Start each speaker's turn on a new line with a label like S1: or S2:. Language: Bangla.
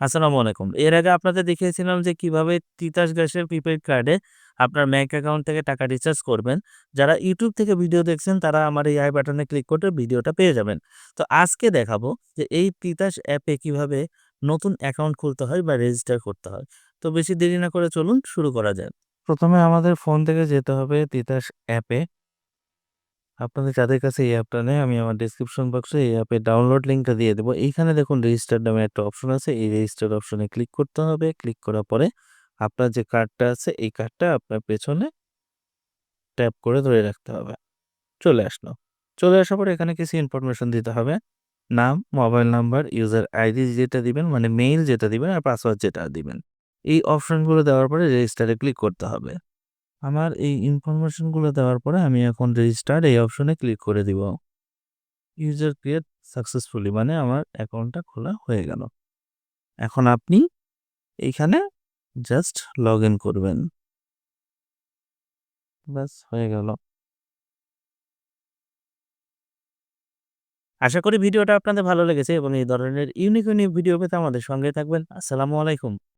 S1: আসসালামু আলাইকুম। এর আগে আপনাদের দেখিয়েছিলাম যে কীভাবে তিতাস গ্যাসের প্রিপেইড কার্ডে আপনার ব্যাংক অ্যাকাউন্ট থেকে টাকা রিচার্জ করবেন। যারা YouTube থেকে ভিডিও দেখছেন, তারা আমার এই আই বাটনে ক্লিক করলে ভিডিওটা পেয়ে যাবেন। তো আজকে দেখাবো যে এই তিতাস অ্যাপে কীভাবে নতুন অ্যাকাউন্ট খুলতে হয় বা রেজিস্টার করতে হয়। তো বেশি দেরি না করে চলুন শুরু করা যাক। প্রথমে আমাদের ফোন থেকে যেতে হবে তিতাস অ্যাপে। আপনাদের যাদের কাছে এই অ্যাপটা নেই আমি আমার ডেসক্রিপশন বক্সে এই অ্যাপের ডাউনলোড লিঙ্কটা দিয়ে দেবো। এইখানে দেখুন রেজিস্টার নামে একটা অপশন আছে। এই রেজিস্টার অপশনে ক্লিক করতে হবে। ক্লিক করার পরে আপনার যে কার্ডটা আছে এই কার্ডটা আপনার পেছনে ট্যাপ করে ধরে রাখতে হবে। চলে আসলো। চলে আসার পরে এখানে কিছু ইনফরমেশন দিতে হবে। নাম, মোবাইল নাম্বার, ইউজার আইডি যেটা দিবেন মানে মেইল যেটা দিবেন আর পাসওয়ার্ড যেটা দিবেন। এই অপশনগুলো দেওয়ার পরে রেজিস্টারে ক্লিক করতে হবে। আমার এই ইনফরমেশনগুলো দেওয়ার পরে আমি এখন রেজিস্টার এই অপশনে ক্লিক করে দিব। ইউজার ক্রিয়েট সাকসেসফুলি মানে আমার অ্যাকাউন্টটা খোলা হয়ে গেল। এখন আপনি এইখানে জাস্ট লগ ইন করবেন। ব্যাস হয়ে গেল। আশা করি ভিডিওটা আপনাদের ভালো লেগেছে এবং এই ধরনের ইউনিক, ইউনিক ভিডিও পেতে আমাদের সঙ্গে থাকবেন। আসসালামু আলাইকুম।